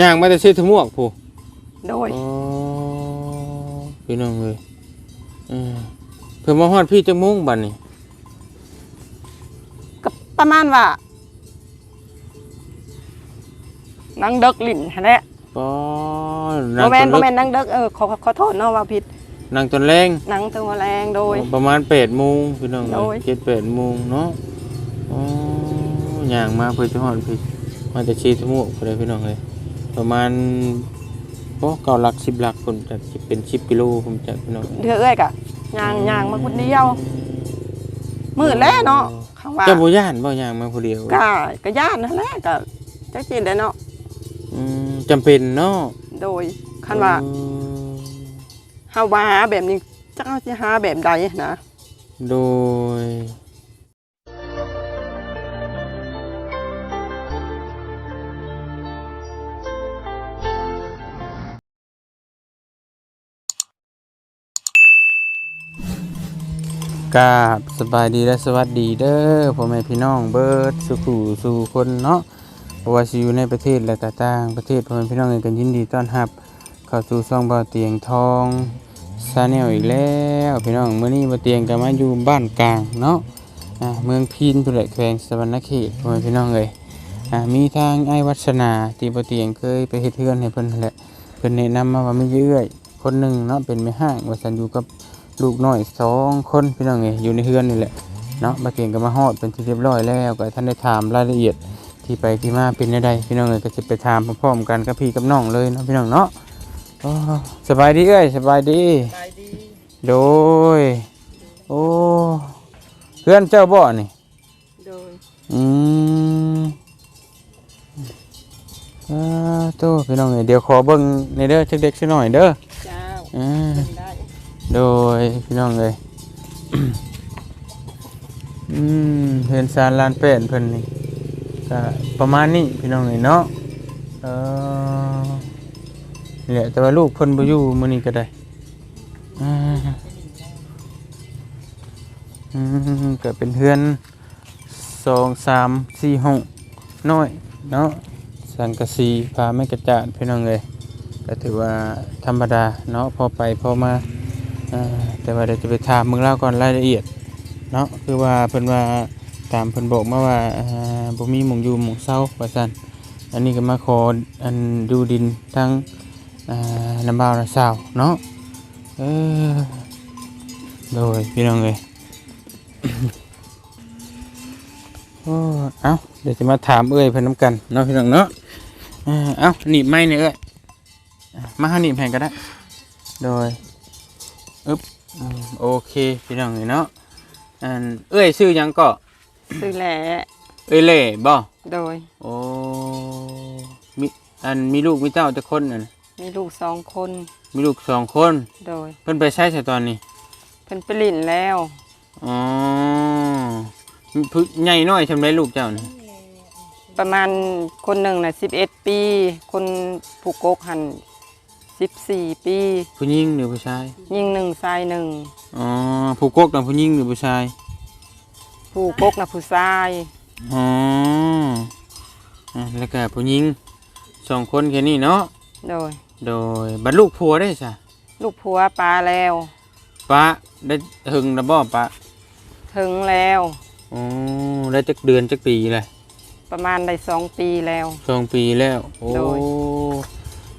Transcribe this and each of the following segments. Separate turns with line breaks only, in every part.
ย่างมาแต่ซื้อทะมวกผู้
โดย
อ๋อพี่น้องเลยเออเพิ่นมาฮอดพี่จังมุ้งบัดนี้
ก็ประมาณว่านังเด็กลิ้นหั่นแหละ
ปอ
บ่แม่น
ต
บ่
อน
แม่
เลิก
นนังเด็กเออขอขอโทษเนาะว่าผิด
นั่งตอนแรง
หนังตัวแรงโดย
ประมาณ8โมงพี่น้อง
โดย
เจ็ดแปดโมงเนาะอ๋อย่างมาเพื่อจะฮอดพี่มาแต่ชีทะมวกพุ่นเลยพี่น้องเลย ประมาณโอ้เก้าหลัก10หลักพุ่นจะสิเป็น10กิโลผมจะพี่น้อง
เดือเอ้ยกะย่างย่างมาคนเดียวมืดแล้วเนาะเขาว่า
เจ้าบ่ย่านบ่ย่างมาผู้เดียว
ก็ก็ย่านนั่นแหละก็จักจินได้เนาะ
อืมจำเป็นเนาะ
โดยคันว่า
อืม
เฮาว่าหาแบบนี้จักเฮาสิหาแบบใดนะ
โดย กาบสบายดีและสวัสดีเด้อพ่อแม่พี่น้องเบิร์ดสุขูสู่คนเนาะว่าสิอยู่ในประเทศและก็ต่างประเทศพ่อแม่พี่น้องเองก็ยินดีต้อนรับ เข้าสู่ช่องบ่าวเตียงทองซาแนลอีกแล้วพี่น้องเมื้อนี้บ่าวเตียงก็มาอยู่บ้านกลางเนาะอ่าเมืองพีนพุ่นแหละแขวงสวรรณเขตพ่อแม่พี่น้องเอ้ยอ่ามีทางไอ้วัฒนาที่บ่าวเตียงเคยไปเฮ็ดเทือนให้เพิ่นแหละเพิ่นแนะนำมาว่ามีเอื้อยคนหนึ่งเนาะเป็นแม่ห้างว่าซั่นอยู่กับ ลูกน้อยสองคนพี่น้องเอ้ยอยู่ในเฮือนนี่แหละเนาะบ่าวเตียงก็มาฮอดเป็นที่เรียบร้อยแล้วก็ท่านได้ถามรายละเอียดที่ไปที่มาเป็นจังไดพี่น้องเอ้ยก็จะไปถามพร้อมๆกันกับพี่กับน้องเลยเนาะพี่น้องเนาะโอ้สบายดีเอ้ยสบายดี
ไปดี
โดยโอ้เพื่อนเจ้าบ่นี่
โดย
อืมอ่าโตพี่น้องเอ้ยเดี๋ยวขอเบิ่งในเด้อจักเด็กสักหน่อยเด้อ
เจ้า
อ่า
ได้
โดยพี่น้องเอ้ยอืมเห็นสารลานเป็นเพิ่นนี่ก็ประมาณนี้พี่น้องเอ้ยเนาะเออนี่แหละแต่ว่าลูกเพิ่นบ่อยู่มื้อนี้ก็ได้อ่าอืมก็เป็นเพื่อนสองสามสี่ห้องน้อยเนาะสังกะสีพาไม่กระจาดพี่น้องเลยก็ถือว่าธรรมดาเนาะพอไปพอมา แต่ว่าเดี๋ยวจะไปถามมึงเล่าก่อนรายละเอียดเนาะคือว่าเพิ่นว่าตามเพิ่นบอกมาว่าอ่าบ่มีหมองอยู่หมองเศร้าว่าซั่นอันนี้ก็มาขออันดูดินทั้งอ่าน้ำบ่าวน้ำสาวเนาะเออโดยพี่น้องเลยโอ้เอ้าเดี๋ยวจะมาถามเอ้ยเพื่อนน้ำกันเนาะพี่น้องเนาะอ่าเอ้าหนีบไม่เนี่ยเอ้ยมาหาหนีบแผ่นก็ได้ โดย อึ๊บอืมโอเคพี่น้องเลยเนาะอันเอ้ยชื่อหยังก็
ซื้อแหละ
เอ้ยเล่บ่
โดย
โอ้มีอันมีลูกมีเต้าจะคนน่ะ
มีลูกสองคน
มีลูกสองคน
โดย
เพิ่นไปใช้ใส่ตอนนี้
เพิ่นไปลิ้นแล้ว
อ๋อมีผู้ใหญ่น้อยชำไรลูกเจ้านี่
ประมาณคนหนึ่งน่ะ11 ปี คนผู้กกหัน 14 ปี
ผู้หญิงหรือผู้ชาย
ยิงหนึ่งชายหนึ่ง
อ๋อ ผู้กกกับผู้หญิงหรือผู้ชาย
ผู้กกน่ะผู้ชาย
อ๋ออะแล้วก็ผู้หญิงสองคนแค่นี้เนาะ
โดย
โดยบัดลูกผัวได้จ้ะ
ลูกผัวปลาแล้ว
ป้าได้หึงนะบ่ป้า
ถึงแล้ว
อ๋อได้จักเดือนจักปีเลย
ประมาณได้สองปีแล้ว
สองปีแล้ว โอ้
โดย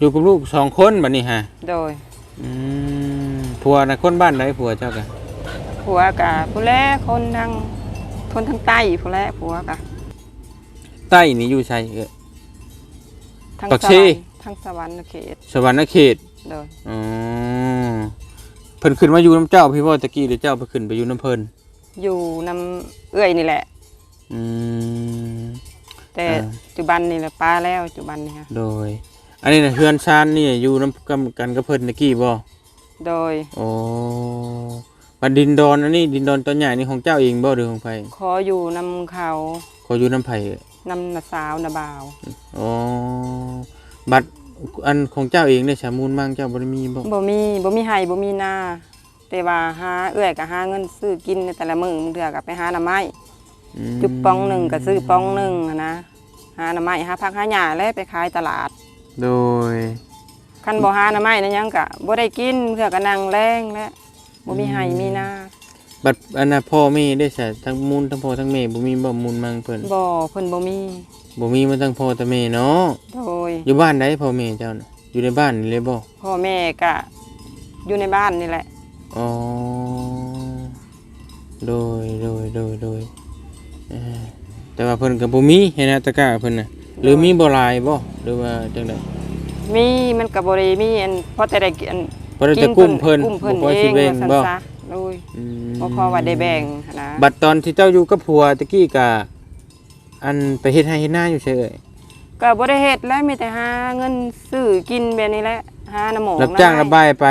อยู่กับลูกสองคนบัดนี้ฮะ
โดย
อืมผัวนะคนบ้านไหนผัวเจ้ากัน
ผัวกะผู้แลคนทางคนทางใต้ผู้แลผัวกะ
ใต้นี่อยู่ใช่เออ
ทาง
ปัก
ส
ชี
วรรค์ทางสวรรค์เขต
สวรรณเขต
โดย
อ๋อเพิ่นขึ้นมาอยู่น้ำเจ้าพี่ว่าตะกี้เดี๋ยวเจ้าไปขึ้นไปอยู่น้ำเพิ่น
อยู่นำเอื้อยนี่แหละ
อืม
แต่
อ่า
ปัจจุบันนี่แหละป้าแล้วปัจจุบันนี่ฮะ
โดย อันนี้นะเฮือนชานนี่อยู่น้ำกันกันกับเพิ่นตะกี้บ่
โดย
โอ้บัดดินดอนอันนี้ดินดอนตอนใหญ่นี่ของเจ้าเองบ่หรือของไผ
ขออยู่นำเขา
ขออยู่น้ำไผเอ้ย
นำนาสาวนาบ่าว
อ๋อบัดอันของเจ้าเองเนี่ยสามูลมั่งเจ้าบ่ได้มีบ่
บ่มีบ่มีไห้บ่มีนาแต่ว่าหาเอื้อยก็หาเงินซื้อกินในแต่ละมื้อมึงเถื่อก็ไปหาหน่อไม้
อืม
จุบปองหนึ่งก็ซื้อปองหนึ่งอะนะหาหน่อไม้หาผักหาหญ้าแล้วไปขายตลาด
โดย
คันบ่หาหน่อไม้นั่นหยังก็บ่ได้กินเพื่อก็นั่งแรงและบ่มีไห้มีนา
บัดอันน่ะพ่อแม่ได้ใช่ทั้งมูลทั้งพ่อทั้งแม่บ่มีบ่มูลมังเพิ่น
บ่เพิ่นบ่มี
บ่มีมาทั้งพ่อทั้งแม่เนาะ
โดย
อยู่บ้านใดพ่อแม่เจ้าน่ะอยู่ในบ้านนี่เลยบ่
พ่อแม่ก็อยู่ในบ้านนี่แหละ
อ๋อโดยโดยโดยโดยเอ่อแต่ว่าเพิ่นก็บ่มีให้นะตะกร้าเพิ่นน่ะ หรือมีบ่หลายบ่หรือว่าจังได๋
มีมันก็บ่ได้มีอันพอแต่ได้กิน
บ่ได้จะกุ้มเพิ่น
กุ้มเพิ่น
บ่พอ
เอ
สิ
ง
แบ่ง
ว่าซั่น
บ่
ซะโดย
อืม
บ่พอว่าได้แบ่งหั้นนะ
บัดตอนที่เจ้าอยู่กับผัวตะกี้ก็อันไปเฮ็ดให้เฮ็ดนาอยู่เฉย
ก็บ่ได้เฮ็ดแล้วมีแต่หาเงินซื้อกินแบบนี้แหละหาน้ำหมอง
รับจ้าง
น้ำ
ระบายไป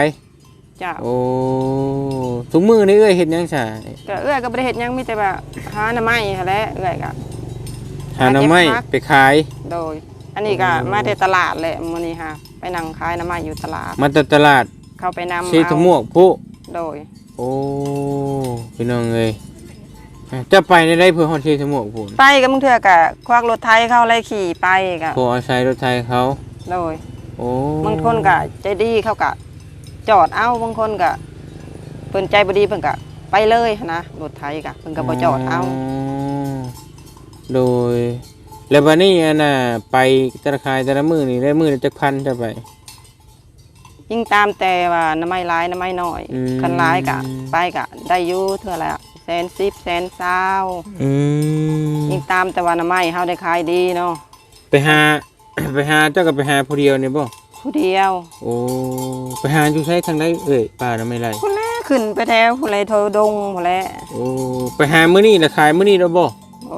จ้ะ
โอ้ทุกมื้อนี่เอ้ยเฮ็ดหยังซะ
ก็เอื้อยก็บ่ได้เฮ็ดหยังมีแต่ว่าหาหน้ำไม้หั้นแหละเอื้อยก็
หาหน่อไม้
หาเก็บผัก
ไปขาย
โดย อันนี้ก็
โอ้
มาแต่ตลาดแหละมื้อนี้ค่ะ ไปนั่งขายหน้ำไม้อยู่ตลาด
มาแต่ตลาด
เข้าไปนำ
ชีทมวกผู้
โดย
โอ้พี่น้องเอ้ยจะไปในได้เพื่อฮอดชีทมวกผู้
ไปก็มึงเทื่อก็ควักรถไถเข้าไล่ขี่ไปก็
พออาศัยรถไทยเขา
โดย
โอ้
บางคนก็ใจดีเขาก็จอดเอาบางคนก็เพิ่นใจบ่ดีเพิ่นก็ไปเลยหั้นนะรถไถก็เพิ่นก็บ่จอดเอา
โดยแล้วบัดนี้อันน่ะไปธนาคารแต่ละมื้อนี่ได้มื้อละจักพันจะไป
ยิ่งตามแต่ว่าน้ำไม้หลายน้ำไม้น้อย
อืม
คันหลายก็ไปก็ได้อยู่เท่าละแสนสิบแสนเศร้า
อืม
ยิ่งตามแต่ว่าน้ำไม้เฮาได้ขายดีเนาะ
ไปหา ไปหาเจ้าก็ไปหาผู้เดียวนี่บ่
ผู้เดียว
โอ้ไปหาอยู่ใช้ทางใดเอ่ยป่าน่ะไม่ไร
ผู้แลขึ้นไปแถวผู้แลโทรดงผู้แล
โอ้ไปหามื้อนี้แล้วขายมื้อนี้แล้วบ่
โอ้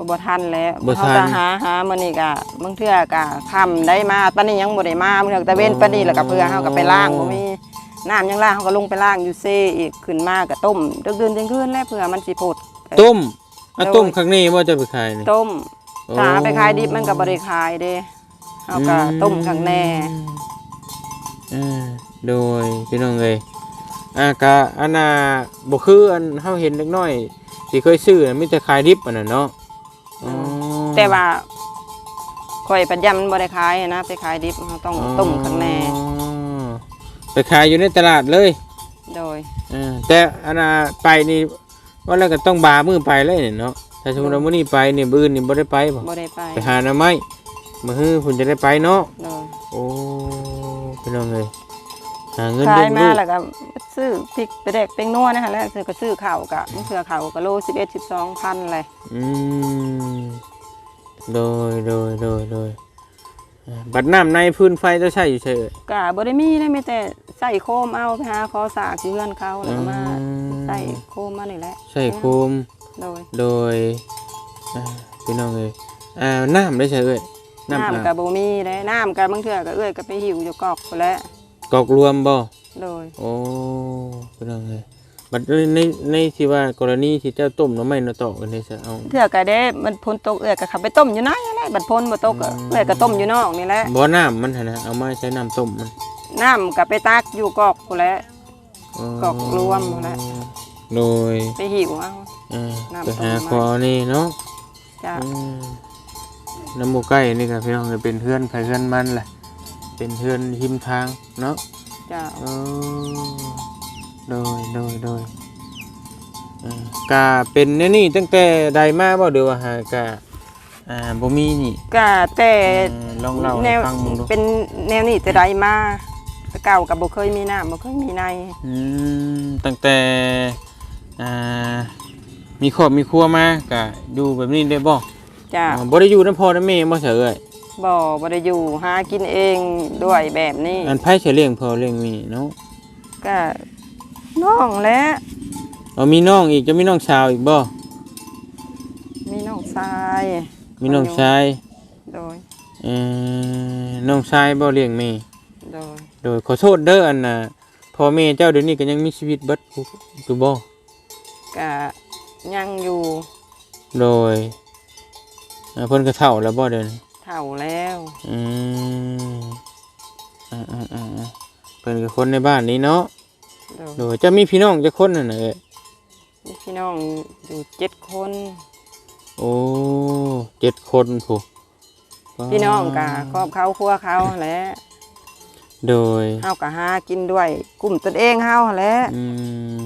บ่ทันแล้ว
บ่ทัน
เฮาก็หาหามื้อนี้ก็บางเทื่อก็ค่ำได้มาปานนี้ยังบ่ได้มาบางเทื่อก็ตะเว้นปานนี้แล้วก็เพื่อเฮาก็ไปล้างบ่มีน้ำยังล้างเฮาก็ลงไปล้างอยู่เซอีกขึ้นมาก็ต้มดึกดื่นเที่ยงคืนแล้วเพื่อมันสิพด
ต้มอะ
โดย
ต้มข้างนี้บ่จะไปขายนี่
ต้ม
โอ้
ถ้าไปขายดิบมันก็บ่ได้ขายเด้เฮาก็ต้มข้างแน่
อืมโดยพี่น้องเอ้ยอะก็อันน่ะบ่คืออันเฮาเห็นเล็กน้อยที่เคยซื้อน่ะมีแต่ขายดิบอันน่ะเนาะอ๋อ
แต่ว่าข่อยปัญญามันบ่ได้ขายนะไปขายดิบเฮาต้องต้มข้างแน่
อ๋อไปขายอยู่ในตลาดเลย
โดย
อ่าแต่อันน่ะไปนี่ว่าแล้วก็ต้องบามือไปเลยเนี่ยเนาะถ้าสมมติว่ามื้อนี้ไปนี่บื้อนี่บ่ได้ไปบ่
บ่ได้ไป
ไปหาหน่อไม้มื้อฮื้อเพิ่นจะได้ไปเนาะ
โดย
โอ้พี่น้องเอ้ยหาเงิน
ขาย
เลี้ยง
มา
ลูก
แล้วก็ซื้อพริกไปแดกเป็นนัวนะคะแล้วซื้อก็ซื้อข้าวกะมันเสือข้าวก็โล11 12พันเลย
อืม โดยโดยโดยโดยอ่าบัดน้ำในพื้นไฟจะใช้อยู่ใช่เอ่ย
ก็บ่ได้มีนะมีแต่ใส่โคมเอาไปหาขอสากที่เฮือนเขาแล้วก็มา
อืม
ใส่โคมมานี่แหละ
ใช้โคม
โดย
โดยอ่าพี่น้องเอ้ยอ่าน้ำได้ใช่เอ่ยน้ำ
น้ำ
อา
ก็
บ
บ่มีได้น้ำก็บางเทื่อก็เอ้อยก็ไปหิวอยู่กอกพู้นแหล้ว
กอกรวมบ่
โดย
โอ้พี่น้องเอ้ย บัดในในในที่ว่ากรณีที่เจ้าต้มหน้ำไม่เนาะต่อกันนี่จะเอา
เทื่อก็ได้มันพ้นตกเอ้อยก็ขับไปต้มอยู่ไหนแหละบัดพ้นบ่ตกก็
อืม
เอ้อยก็ต้มอยู่นอกนี่แหละ
บ่น้ำมันหั่นนะเอามาใช้น้ำต้มมัน
น้ำก็ไปตักอยู่กอกพู้นแหล้วกอกรวมหมดแล้ว
โดย
ไปหิวเอา
เอ่อ
น้ำ
ไป
ต้ม
หา
มา
คอนี่เนาะ
จ้ะ
อืมน้ำหมูใกล้นี่ก็พี่น้องจะเป็นเพื่อนใครเพื่อนมันแหละเป็นเพื่อนหิมทางเนาะ
จ้ะ
เออ โดยโดยโดยเอ่อกาเป็นแนวนี่ตั้งแต่ใดมาบ่เดี๋ยวว่าหากาอ่าบ่มีนี่
ก็แต่
เอ่อลองเล่า
แน
ให้
ว
ฟังมึงดู
เป็นแนวนี้แต่ใดมาแต่เก่ากับบ่เคยมีน้ำบ่เคยมีใน
อืมตั้งแต่อ่ามีครอบมีครัวมากะอยู่แบบนี้ได้บ่
จ้ะ
อ่าบ่ได้อยู่นำพ่อนํแม่บ่เฉยเอ้ย
บ่บ่ได้อยู่หากินเองด้วยแบบนี้
อันไผสิเลี้ยงพ่อเลี้ยงแม่เนาะ
ก็ น้องและ
เอามีน้องอีกจะมีน้องสาวอีกบ่
มีน้องชาย
มีน้องชาย
โดย
เอ่อน้องชายบ่เลี้ยงแม่
โดย
โดยขอโทษเด้ออันน่ะพ่อแม่เจ้าเดี๋ยวนี้ก็ยังมีชีวิตเบิดอยู่บ่
ก็ยังอยู่
โดยอ่าเพิ่นก็เฒ่าแล้วบ่เดี๋ยวนี้
เฒ่าแล้ว
อืมอ่าๆๆๆเพิ่นก็คนในบ้านนี้เนาะ
โดย
โดยจะมีพี่น้องจักคนนั่นน่ะเอ้ย
มีพี่น้องอยู่เจ็ดคน
โอ้เจ็ดคนผู้
พี่น้องก็ครอบเขาครัวเขาแหละ
โดย
เฮาก็หากินด้วยกลุ่มตนเองเฮาหั่นแหละ
อืม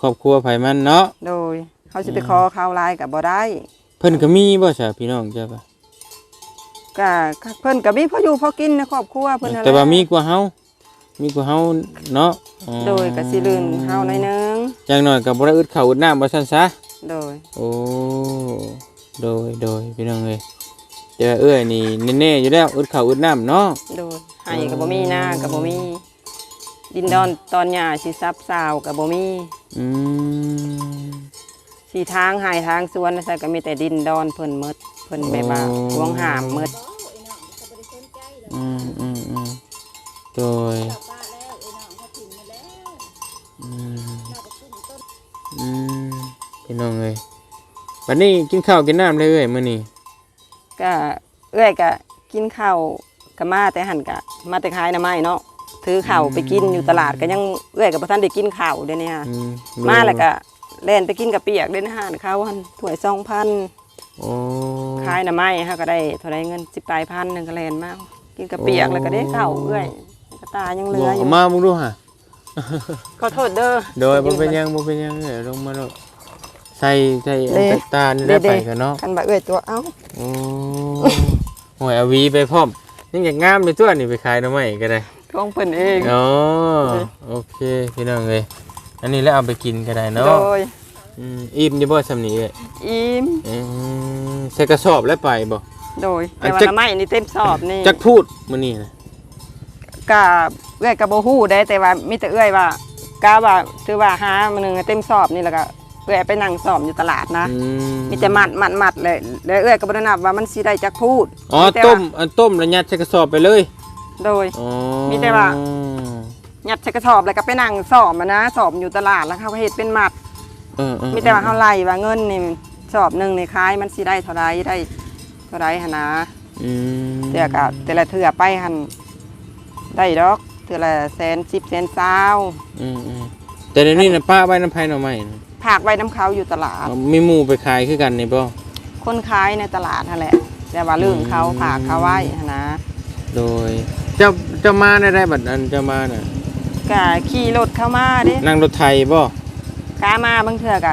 ครอบครัวไผมันเนาะ
โดยเฮาสิไปขอข้าวหลายก็บ่ได้
เพิ่นก็มีบ่ซะพี่น้องจ้ะปะ
ก็เพิ่นก็มีพออยู่พอกินในครอบครัวเพิ่นนั่นหละ
แต่ว่ามีกว่าเฮา มีกว่าเฮาเนาะอ๋อ
โดยก็สิลื่นเฮาหน่อยหนึง
อย่างน้อยก็บ่ได้อึดข้าวอึดน้ำบ่ซั่นซะ
โดย
โอ้โดยโดยพี่น้องเลยเจอเอ้ยนี่แน่ๆอยู่แล้วอึดข้าวอึดน้ำเนาะ
โดยให้ก็บ่มีหน้าก็บ่มี ดินดอนตอนหญ้าสิซับซาวก็บ่มี
อืม
สีทางหายทางสวนใส่ก็มีแต่ดินดอนเพิ่นหมดเพิ่นแบบว่า
โอ้
ห่วงหามหมด
อืมอืมอืมโดยอืม อืมพี่น้องเลยวันนี้กินข้าวกินน้ำเลยเอ้ยมื้อนี้
ก็เอื้อยก็กินข้าวก็มาแต่หันก็มาแต่ขายหน้ำไม้เนาะถือข้าวไปกินอยู่ตลาดก็ยังเอื้อยก็บ่ทันได้กินข้าวเด้เนี่ย
อืม
มาแล้วก็แล่นไปกินกับเปียกเด้นะฮะเขาหันถ้วย2,000
โอ้
ขายหน้ำไม้เฮาก็ได้เท่าไรเงิน10ปลายพันหนึงก็แล่นมากินกับเปียกแล้วก็ได้ข้าวเอื้อยก็ตายังเหลื
บ
อ
อก
อยู่
มามึงดูฮะ
ขอโทษเด้อ
โดยบ่เป็นหยังบ่เป็นหยังเอ้ยลงมาโลดใส่ใส่อัน
เด้
ตะตาลได้ไปกันเนาะ
คันบ่าเอื้อยตัวเอ้า
โอ้หวยเอาหวีไปพร้อมยังอยากงามในตัวนี่ไปขายหน่อไม้ก็ได้
ของเพิ่นเอง
อ๋อโอเคพี่น้องเลยอันนี้แล้วเอาไปกินก็ได้เนาะ
โดย
อืมอิ่มอยี่บ่สำนีเลย
อิ่ม
อืมใส่กระสอบแล้วไปบ่
โดย
อั
แต่
น
ว่า
จัก
ละไม้นี่เต็มสอบนี่
จักพูดมื้อนี้นะ
กะเอื้อยกะบ่ฮู้ได้แต่ว่ามีแต่เอื้อยว่ากะว่าถือว่าหามื้อหนึงเต็มสอบนี่แล้วก็เอื้อยไปนั่งสอบอยู่ตลาดนะ
อืม
มีแต่มัดมัดมัดเลยแล้วเอื้อยก็บ่ได้นับว่ามันสิได้จักพูด
อ๋อ
แต่
ต้
ว่าม
อันต้มแล้วยัดใส่กระสอบไปเลย
โดย
อ๋อ
มีแต่ว่า ยัดใส่กระสอบแล้วก็ไปนั่งสอบมานะสอบอยู่ตลาดแล้วเขาก็เฮ็ดเป็นมัด
เออเออ
มีแต่ว่าเฮาไล่ว่าเงินนี่สอบหนึงนี่ขายมันสิได้เท่าใดได้เท่าใดหั่นนะ
อืม
แต่ก็แต่ละเทื่อไปหั่น ได้ดอกเทื่อละแสน10แสน20
อืมอืมแต่เดี๋ยวนี้นะป้าไว้น้ำไผ่หน่อไม้นะ
ผากไว้น้ำเขาอยู่ตลาด
เอามีหมู่ไปขายคือกันนี่บ่
คนขายในตลาดนั่นแหละ แต่ว่าลืมเขา
อืม
ผากเขาไว้หั้นนะ
โดย เจ้าเจ้ามาได้ได้บัดอันเจ้ามาน่ะ
ก็ขี่รถเข้ามาเดิ
นั่งรถไทยบ่
กามาบางเทื่อก็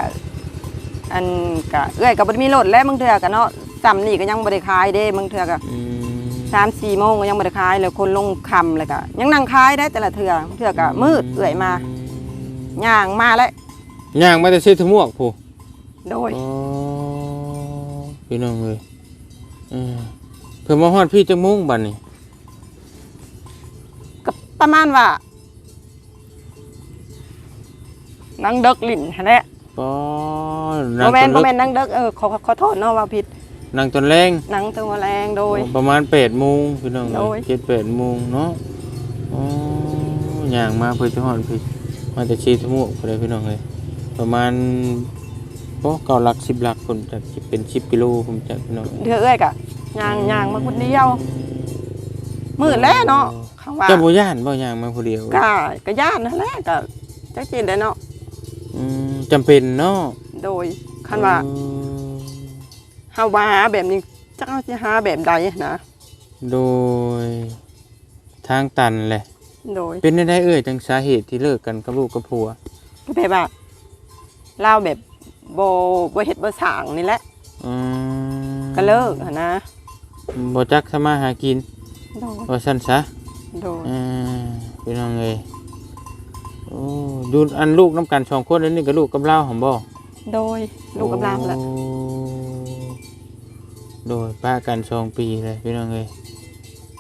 อันก็เอื้อยก็บ่ได้มีรถแล้วบางเทื่อก็เนาะซ้ำนี่ก็ยังบ่ได้ขายเด้บางเทื่อก็
อืม
สามสี่โมงก็ยังบ่ได้ขายเลยคนลงค่ำเลยก็ยังนั่งขายได้แต่ละเทื่อบางเทื่อก็มืดเอื้อยมาย่างมาแล้ว
ย่างมาแต่ซื้อถุงหมวกผู้
โดย
อ๋อพี่น้องเลยเออเพิ่นมาฮอดพี่จังมุ้งบัดนี้
ก็ประมาณว่านั่งเด็กลิ้นหั่นแหละ
ปอ
บ่แม่น
ต
บ่
อน
แม่นนั่งเด็กเออขอขอโทษเนาะว่าผิด
นั่งตอนแรง
หนังตัวแรงโดย
ประมาณ8โมงพี่น้อง
โดย
เจ็ดแปดโมงเนาะอ๋อย่างมาเพื่อจะฮอดพี่มาแต่ชีถุงหมวกพุ่นเลยพี่น้องเลยประมาณโอ้เก้าหลัก10หลักพุ่นจะสิเป็น10กิโลผมจะพี่น้อง
เดือเอ้ยกะยางยางมาคนเดียวมืดแล้วเนาะเขาว่า
เจ้าบ่ย่านบ่ย่างมาผู้เดียว
ก็ก็ย่านนั่นแหละก็จักจินได้เนาะ
อืมจำเป็นเนาะ
โดยคันว่า
เออ
เฮาว่าหาแบบนี้จักเฮาสิหาแบบใดนะ
โดยทางตันแหละ
โดย
เป็นได้เอ่ยจังสาเหตุที่เลิกกันกับลูกกับผัว
ก็แบบว่าเล่าแบบบ่บ่เฮ็ดบ่สร้างนี่แหละ
อืม
ก็เลิกหันนะ
บ่จักสมาหากิน
โดย
ว่าซั่นซะ
โดย
อ่าพี่น้องเอ้ยโอ้ดูอันลูกน้ำกันสองคนอันนี้กับลูกกับเล่าหอมบ่
โดยลูกกับหลานแหละ
โอ้ โดยป้ากันสองปีเลยพี่น้องเอ้ย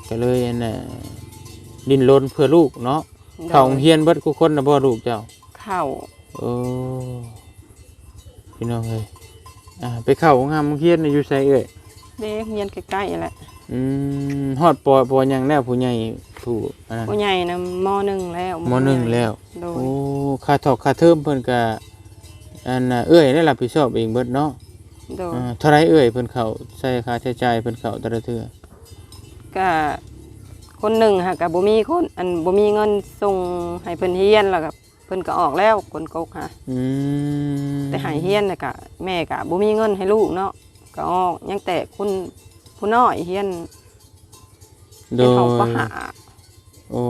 ก็เลยอันน่ะดิ้นรนเพื่อลูกเนาะเขาโรงเฮียนเบิดทุกคนนะบ่ลูกเจ้า
เข้า
โอ้พี่น้องเอ้ยอ่าไปเข้าโรงงานโรงเฮียนน่ะอยู่ไสเอ้ย
เด็กเรียนใกล้ๆแหละ
อืมฮอดปอปอยังแล้วผู้ใหญ่ผู้อันนั้น
ผู้ใหญ่นะมหนึ่งแล้ว
มหนึ่งแล้ว
โดย
โอ้ค่าถอกค่าเทอมเพิ่นก็อันน่ะเอ้ยได้รับผิดชอบเองเบิดเนาะ
โดย
อ่าเท่าไรเอ้ยเพิ่นเข้าใช้ค่าใช้จ่ายเพิ่นเข้าแต่ละเทื่อ
ก็คนหนึ่งค่ะกับบ่มีคนอันบ่มีเงินส่งให้เพิ่นเฮียนแล้วก็เพิ่นก็ออกแล้วคนกกค่ะ
อืม
แต่ให้เฮียนน่ะก็แม่ก็บ่มีเงินให้ลูกเนาะก็ออกยังแต่คุณผู้น้อยเฮียน
โด
เป็น
ย
ของปหา
โโอ้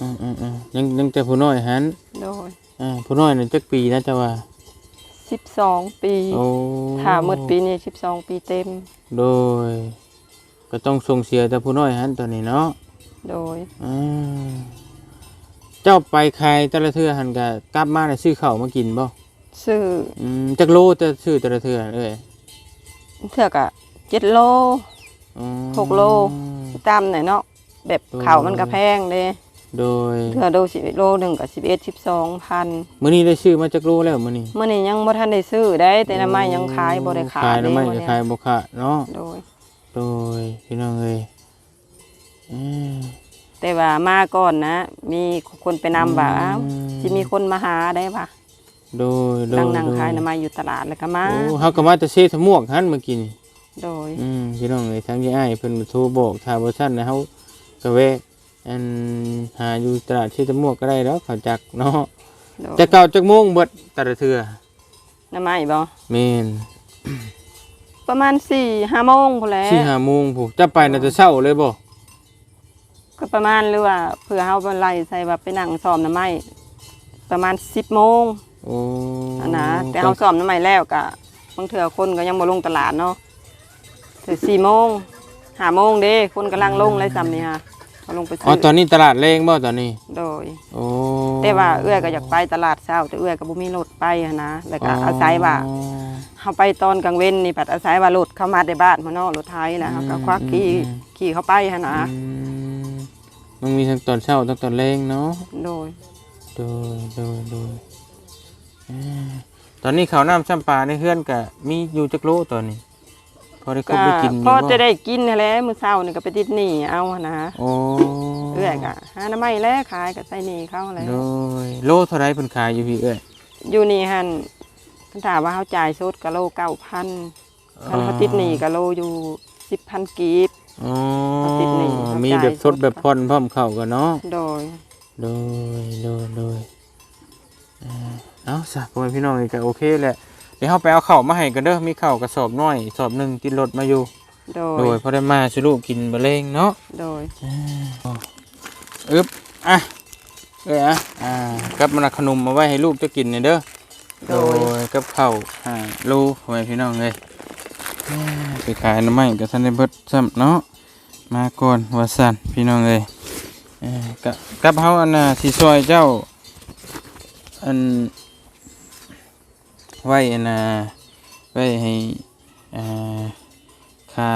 อืมอืมอืมยังยังแต่ผู้น้อยหัน
โดย
อ่าผู้น้อยนี่จักปีนะจะว่า
12ปี
โอ้
ถ้าหมดปีนี้12ปีเต็ม
โดย ก็ต้องส่งเสียแต่ผู้น้อยหันตัวนี้เนาะ
โดย
อ่าเจ้าไปขายแต่ละเทื่อหันก็กลับมาได้ซื้อข้าวมากินบ่
ซื้อ
อืมจักโลจะซื้อแต่ละเทื่อเอ้ย
เทื่อกะ7โล
อ๋อ
หกโล ตามไหนเนาะแบบ
โอ้
ข้าวมันก็แพงเด้
โดย
เทื่อโล11โลหนึงก็11 12พัน
มื้อนี้ได้ซื้อมาจักโลแล้วมื้อนี้
มื้อนี้ยังบ่ทันได้ซื้อได้แต่น้ำไม้ยังขายบ่ได้ขาย
ขายน้ำไม้
เด้
ก็
มื้อ
ขาย
นี้
บ่ขาดเนาะ
โดย
โดยพี่น้องเอ้ยอืม
แต่ว่ามาก่อนนะ มีคนไปนำว่าอ้าว
อืม
สิมีคนมาหาได้ป่ะ
โดยโดย
นั่งนั่ง
โด
ขายน้ำไม้อยู่ตลาดแล้วก็มา
โอ้เฮาก็มาแต่เซทมวกหันเมื่อกี้นี่
โดย
อืมพี่น้องเอ้ยทางที่อ้ายเพิ่นมาโทรบอกถ้าบ่ทันนะเฮาก็แวะ อันหาอยู่ตลาดเซทมวกก็ได้แล้วเขาจักเนาะ
โดย
จะเก่าจักโมงเบิดแต่ละเทื่อ
น้ำไม้บ่
แม่น
ประมาณ4 5โมงพุ่นแหละ
4 5โมงผู้จะไปน่าจะเช้าเลยบ่
ก็ประมาณหรือว่าเผื่อเฮาบ่ไล่ใส่ว่าไปนั่งซ้อมน้ำไม้ประมาณ10โมง
โอ้
อันนะแต่เฮาซ้อมน้ำไม้แล้วก็บางเทื่อคนก็ยังบ่ลงตลาดเนาะถึง4โมง5โมงเด้คนกำลังลงเลยซ้ำนี่ฮะ เขาลงไปซื้
อ๋อตอนนี้ตลาดแรงบ่ตอนนี้
โดย
โอ้
แต่ว่าเอื้อยก็อยากไปตลาดเช้า แต่เอื้อยก็บ่มีรถไปหั้นนะแล้วก็อาศัยว่าเฮาไปตอนกลางเว้นนี่ปัดอาศัยว่ารถเข้ามาในบ้านพ่นเนาะรถไทยนะเฮาก็ควักขี่ขี่เข้าไปหั้นนะ
อืมมันมีทั้งตอนเช้าทั้งตอนแรงเนาะ
โดย
โดยโดยโดยอ่าตอนนี้ข้าวน้ำซ้ำปลาในเฮือนก็มีอยู่จักโลตอนนี้ พอได้ครบ
ก็
ได้กินอยู่
พอ
บ่
จะได้กินนั่นแหละมื้อเช้านี่ก็ไปติดหนี้เอาหั้นนะ
โอ้
เอื้อยก็หาน้ำไม้แล้วขายก็ใส่หนี้เขาแหล้
โดยโลเท่าไรเพิ่นขายอยู่พี่เอ้ย
อยู่นี่หั่นคันถามว่าเฮาจ่ายสดก็โล9,000คันเขาติดหนี้ก็โลอยู่10,000กีบ
อ๋อ
เขาติดหนี้เขา
มี
จ่าย
แบบสด
สด
แบบผ่อนพร้อมเข้ากันเนาะ
โดย
โดยโดยโดยอ่าเอาซะพ่อแม่พี่น้องนี่ก็โอเคแหละ เดี๋ยวเฮาไปเอาข้าวมาให้กันเด้อมีข้าวกระสอบน้อยสอบหนึงติดรถมาอยู่
โด
โด
ย
ย พอได้มาสิลูกกินบะเลงเนาะ
โดย
อึบอะเอ้ยอะอ่ากับมันขนมมาไว้ให้ลูกจะกินเนี่ยเด้อ
โด
โด
ย
ยกับข้าวอ่าลูกพ่อแม่พี่น้องเลยอ่าไปขายน้ำไม้กับทันได้เบิดซ้ำเนาะมาก่อนว่าสั่นพี่น้องเลยเอ่อกับกับเฮาอันน่ะสิซอยเจ้าอัน ไว้อันน่ะไว้ให้อ่าค่า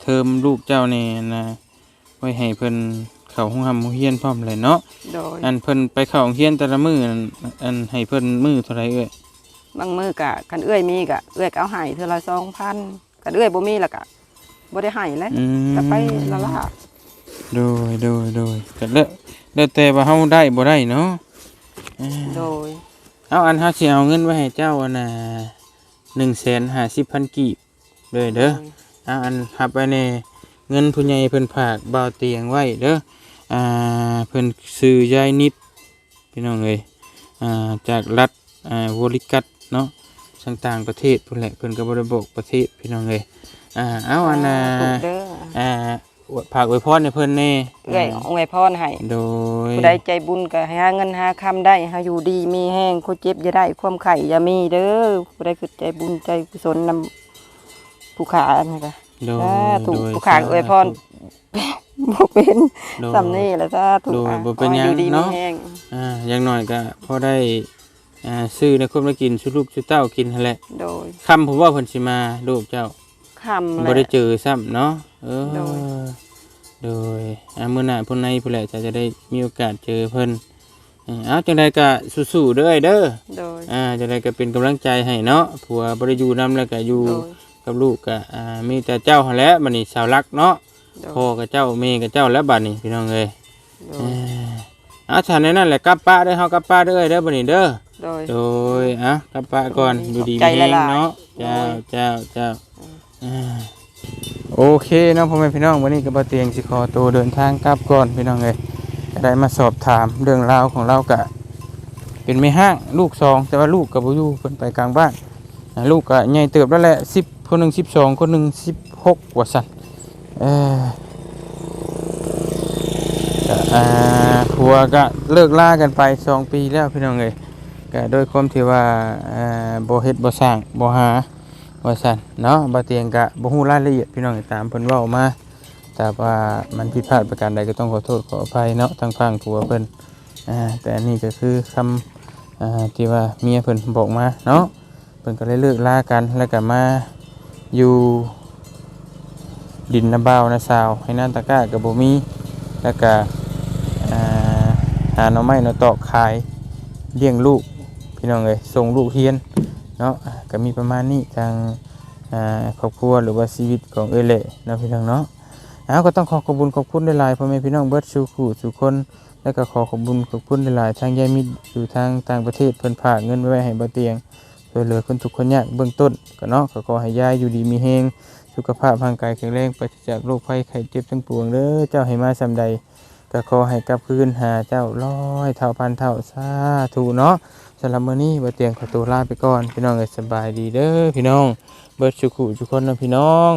เทอมลูกเจ้านี่นะไว้ให้เพิ่นเข้าห้องทำห้องเรียนพร้อมเลยเนาะ
โดย
อันเพิ่นไปเข้าห้องเรียนแต่ละมื้อนั่นอันให้เพิ่นมื้อเท่าไหร่เอ้ย
บางมือกะคันเอื้อยมีกะเอื้อยก็เอาให้เทื่อละสองพันคันเอื้อยบ่มีและกะบ่ได้ให้เลย
อืม
ก็ไปละละ
โดยโดยโดยก็แล้วแล้วแต่ว่าเฮาได้บ่ได้เนาะเอ้ย
โดย
เอาอันเฮาสิเอาเงินไว้ให้เจ้าอันน่ะ150,000กีบเลยเด้อเอาอันรับไว้ในเงินผู้ใหญ่เพิ่นฝากบ่าวเตียงไว้เด้ออ่าเพิ่นซื้อยายนิดพี่น้องเอ้ยอ่าจากรัฐอ่าบริกัตเนาะทางต่างประเทศพุ่นแหละเพิ่นก็บ่ได้บอกประเทศพี่น้องเอ้ยอ่าเอาอันน่ะ
ถูกเด้อ
อ่า อวยฝากอวยพรให้เพิ่นแน่
เอื้อยอวยพรให้
โดย
ผู้ใดใจบุญก็ให้หาเงินหาคำได้หาอยู่ดีมีแห้งคนเจ็บอย่าได้ความไข่อย่ามีเด้อผู้ใดคือใจบุญใจกุศลนำผู้ขาอันนี้ก็
โดย
สาธุ
โดย
ผู้ขาอวยพรบ่เป็น
โดย
สำนี่แหละสาธุ
โดย
อะ
บ่เป็น
ขอให้
หยัง
อยู่ดีมี
เนาะ
แห้ง
อ่าอย่างน้อยก็พอได้อ่าซื้อในคนมากินชุดลูกชุดเต้ากินหั่นแหละ
โดย
คำผมว่าเพิ่นสิมาลูกเจ้า
คำ
บ่ได้เจอซ้ำเนาะเออ
โดย
โดยอ่ามื้อหน้าพุ่นในพุ่นแหละจะจะได้มีโอกาสเจอเพิ่นเออเอาจังไดก็สู้ๆเด้อไอ้เด้อ
โดย
อ่าจังไดก็เป็นกำลังใจให้เนาะผัวบ่ได้อยู่นํแล้วก็อยู่
โดย
กับลูกก็อ่ามีแต่เจ้าหั่นแหละบัดนี้สาวรักเนาะ
โดย
พ่อกับเจ้าแม่กับเจ้าแล้วบัดนี้พี่น้องเอ้ย
โด
เอยอเอาฉันในนั่นแหละกลับป้าเด้อเฮากลับป้าเด้อเด้อบัดนี้เด้อ
โดย
โดยอะกลับป้าก่อน
โดย
อยู่ดี
ขอบใจ
มีแรง
หลายๆ
เนาะ
โด
เจ้ายเจ้าเจ้าอ่า โอเคเนาะพ่อแม่พี่น้องวันนี้ก็บเตียงสิขอตัวเดินทางกลับก่อนพี่น้องเอ้ยได้มาสอบถามเรื่องราวของเรากะเป็นไม่ห้างลูกสองแต่ว่าลูกกับบ่อยู่เพิ่นไปกลางบ้านลูกก็ใหญ่เติบแล้วแหละ10คนหนึ่ง12คนหนึ่ง16ว่าซั่นเออผัวก็เลิกลากันไปสองปีแล้วพี่น้องเอ้ยก็โดยความที่ว่าอ่าบ่เฮ็ดบ่สร้างบ่หา ว่าซั่นเนาะบ่เตียงก็บ่ฮู้รายละเอียดพี่น้องเอ้ยตามเพิ่นเว้ามาแต่ว่ามันผิดพลาดประการใดก็ต้องขอโทษขออภัยเนาะทางฝั่งผัวเพิ่นอ่าแต่อันนี้ก็คือคำอ่าที่ว่าเมียเพิ่นบอกมาเนาะเพิ่นก็เลยเลิกลากันแล้วก็มาอยู่ดินน้ำเบาวนะสาวให้นั่นตะก้ากับบ่มีแล้วก็อ่าหาหน่อไม้หน่อตอกขายเลี้ยงลูกพี่น้องเอ้ยส่งลูกเรียน เนาะก็มีประมาณนี้ทางครอบครัวหรือว่าชีวิตของเอเล่เนาะพี่น้องเนาะเอาก็ต้องขอขอบคุณขอบคุณหลายๆพ่อแม่พี่น้องเบิร์ดสู่ขู่สู่คนแล้วก็ขอขอบคุณขอบคุณหลายๆทางยายมิตรอยู่ทางต่างประเทศเพิ่นฝากเงินไว้ให้บ่เตียงช่วยเหลือคนทุกคนยากเบื้องต้นก็เนาะก็ขอให้ยายอยู่ดีมีแฮงสุขภาพร่างกายแข็งแรงปราศจากโรคภัยไข้เจ็บทั้งปวงเด้อเจ้าให้มาซำใดก็ขอให้กลับคืนหาเจ้าร้อยเท่าพันเท่าสาธุเนาะ สำหรับมื้อนี้บ่เตียงขอตัวลาไปก่อนพี่น้องเอ้ยสบายดีเด้อพี่น้อง เบิร์ดสุขุทุกคนนะพี่น้อง